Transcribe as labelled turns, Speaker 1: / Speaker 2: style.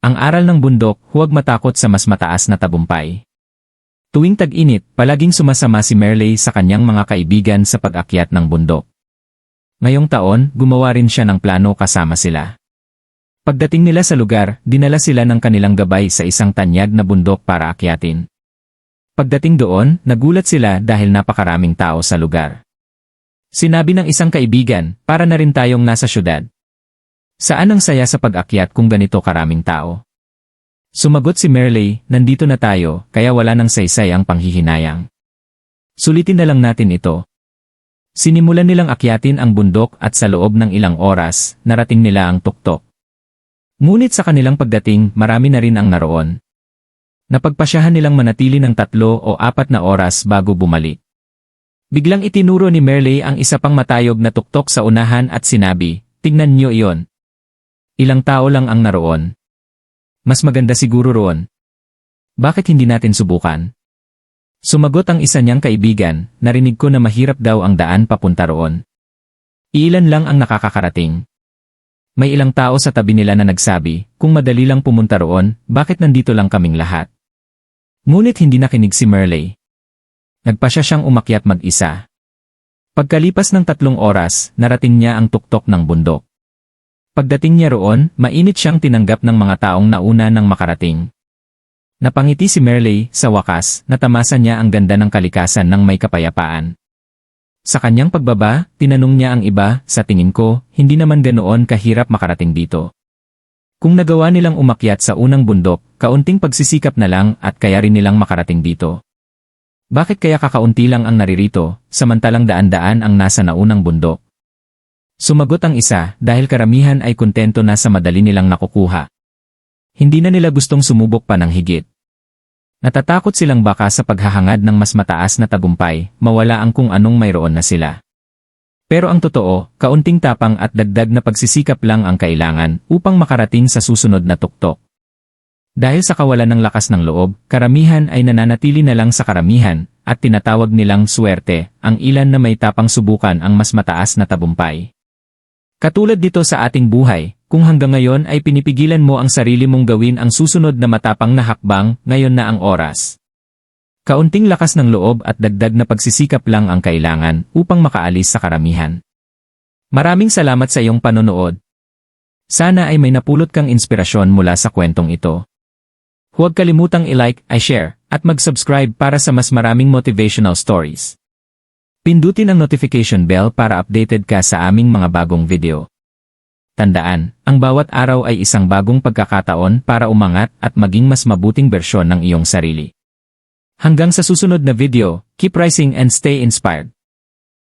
Speaker 1: Ang aral ng bundok, huwag matakot sa mas mataas na tabumpay. Tuwing tag-init, palaging sumasama si Merle sa kanyang mga kaibigan sa pag-akyat ng bundok. Ngayong taon, gumawa rin siya ng plano kasama sila. Pagdating nila sa lugar, dinala sila ng kanilang gabay sa isang tanyag na bundok para akyatin. Pagdating doon, nagulat sila dahil napakaraming tao sa lugar. Sinabi ng isang kaibigan, para na rin tayong nasa syudad. Saan ang saya sa pag-akyat kung ganito karaming tao? Sumagot si Merle, nandito na tayo, kaya wala nang saysay ang panghihinayang. Sulitin na lang natin ito. Sinimulan nilang akyatin ang bundok at sa loob ng ilang oras, narating nila ang tuktok. Ngunit sa kanilang pagdating, marami na rin ang naroon. Napagpasyahan nilang manatili ng tatlo o apat na oras bago bumalik. Biglang itinuro ni Merle ang isa pang matayog na tuktok sa unahan at sinabi, tignan niyo iyon. Ilang tao lang ang naroon. Mas maganda siguro roon. Bakit hindi natin subukan? Sumagot ang isa niyang kaibigan, narinig ko na mahirap daw ang daan papunta roon. Ilan lang ang nakakakarating. May ilang tao sa tabi nila na nagsabi, kung madali lang pumunta roon, bakit nandito lang kaming lahat? Ngunit hindi nakinig si Merle. Nagpasya siyang umakyat mag-isa. Pagkalipas ng tatlong oras, narating niya ang tuktok ng bundok. Pagdating niya roon, mainit siyang tinanggap ng mga taong nauna ng makarating. Napangiti si Merle, sa wakas, natamasa niya ang ganda ng kalikasan ng may kapayapaan. Sa kanyang pagbaba, tinanong niya ang iba, sa tingin ko, hindi naman ganoon kahirap makarating dito. Kung nagawa nilang umakyat sa unang bundok, kaunting pagsisikap na lang at kaya rin nilang makarating dito. Bakit kaya kakaunti lang ang naririto, samantalang daan-daan ang nasa naunang bundok? Sumagot ang isa, dahil karamihan ay kontento na sa madali nilang nakukuha. Hindi na nila gustong sumubok pa ng higit. Natatakot silang baka sa paghahangad ng mas mataas na tagumpay, mawala ang kung anong mayroon na sila. Pero ang totoo, kaunting tapang at dagdag na pagsisikap lang ang kailangan upang makarating sa susunod na tuktok. Dahil sa kawalan ng lakas ng loob, karamihan ay nananatili na lang sa karamihan, at tinatawag nilang swerte, ang ilan na may tapang subukan ang mas mataas na tabumpay. Katulad dito sa ating buhay, kung hanggang ngayon ay pinipigilan mo ang sarili mong gawin ang susunod na matapang na hakbang, ngayon na ang oras. Kaunting lakas ng loob at dagdag na pagsisikap lang ang kailangan upang makaalis sa karamihan. Maraming salamat sa iyong panonood. Sana ay may napulot kang inspirasyon mula sa kwentong ito. Huwag kalimutang i-like, i-share, at mag-subscribe para sa mas maraming motivational stories. Pindutin ang notification bell para updated ka sa aming mga bagong video. Tandaan, ang bawat araw ay isang bagong pagkakataon para umangat at maging mas mabuting bersyon ng iyong sarili. Hanggang sa susunod na video, keep rising and stay inspired.